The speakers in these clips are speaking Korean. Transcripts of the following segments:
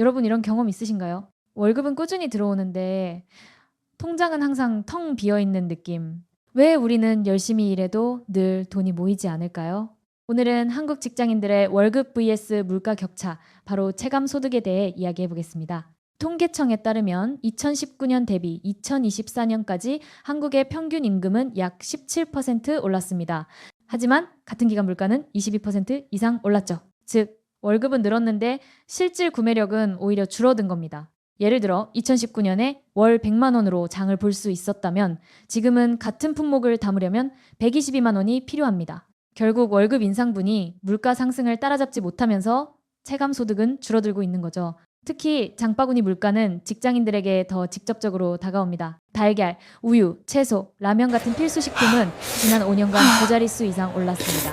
여러분 이런 경험 있으신가요? 월급은 꾸준히 들어오는데 통장은 항상 텅 비어 있는 느낌. 왜 우리는 열심히 일해도 늘 돈이 모이지 않을까요? 오늘은 한국 직장인들의 월급 vs 물가 격차, 바로 체감 소득에 대해 이야기해 보겠습니다. 통계청에 따르면 2019년 대비 2024년까지 한국의 평균 임금은 약 17% 올랐습니다. 하지만 같은 기간 물가는 22% 이상 올랐죠. 즉, 월급은 늘었는데 실질 구매력은 오히려 줄어든 겁니다. 예를 들어 2019년에 월 100만 원으로 장을 볼 수 있었다면 지금은 같은 품목을 담으려면 122만 원이 필요합니다. 결국 월급 인상분이 물가 상승을 따라잡지 못하면서 체감 소득은 줄어들고 있는 거죠. 특히 장바구니 물가는 직장인들에게 더 직접적으로 다가옵니다. 달걀, 우유, 채소, 라면 같은 필수 식품은 지난 5년간 두 자릿수 이상 올랐습니다.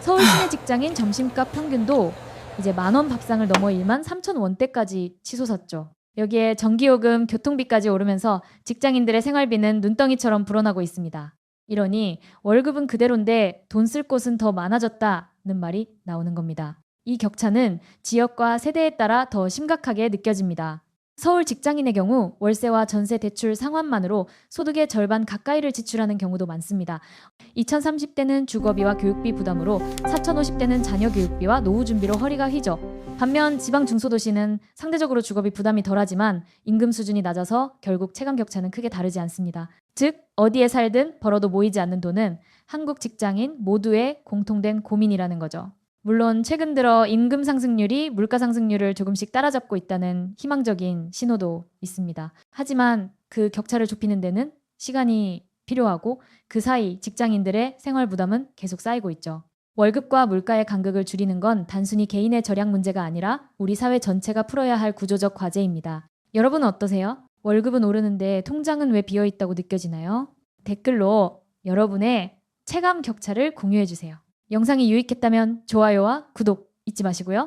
서울 시내 직장인 점심값 평균도 이제 만 원 밥상을 넘어 1만 3천 원대까지 치솟았죠. 여기에 전기요금, 교통비까지 오르면서 직장인들의 생활비는 눈덩이처럼 불어나고 있습니다. 이러니 월급은 그대로인데 돈 쓸 곳은 더 많아졌다는 말이 나오는 겁니다. 이 격차는 지역과 세대에 따라 더 심각하게 느껴집니다. 서울 직장인의 경우 월세와 전세 대출 상환만으로 소득의 절반 가까이를 지출하는 경우도 많습니다. 2030대는 주거비와 교육비 부담으로 4050대는 자녀 교육비와 노후 준비로 허리가 휘죠. 반면 지방 중소도시는 상대적으로 주거비 부담이 덜하지만 임금 수준이 낮아서 결국 체감 격차는 크게 다르지 않습니다. 즉 어디에 살든 벌어도 모이지 않는 돈은 한국 직장인 모두의 공통된 고민이라는 거죠. 물론 최근 들어 임금 상승률이 물가 상승률을 조금씩 따라잡고 있다는 희망적인 신호도 있습니다. 하지만 그 격차를 좁히는 데는 시간이 필요하고 그 사이 직장인들의 생활 부담은 계속 쌓이고 있죠. 월급과 물가의 간극을 줄이는 건 단순히 개인의 절약 문제가 아니라 우리 사회 전체가 풀어야 할 구조적 과제입니다. 여러분은 어떠세요? 월급은 오르는데 통장은 왜 비어 있다고 느껴지나요? 댓글로 여러분의 체감 격차를 공유해 주세요. 영상이 유익했다면 좋아요와 구독 잊지 마시고요.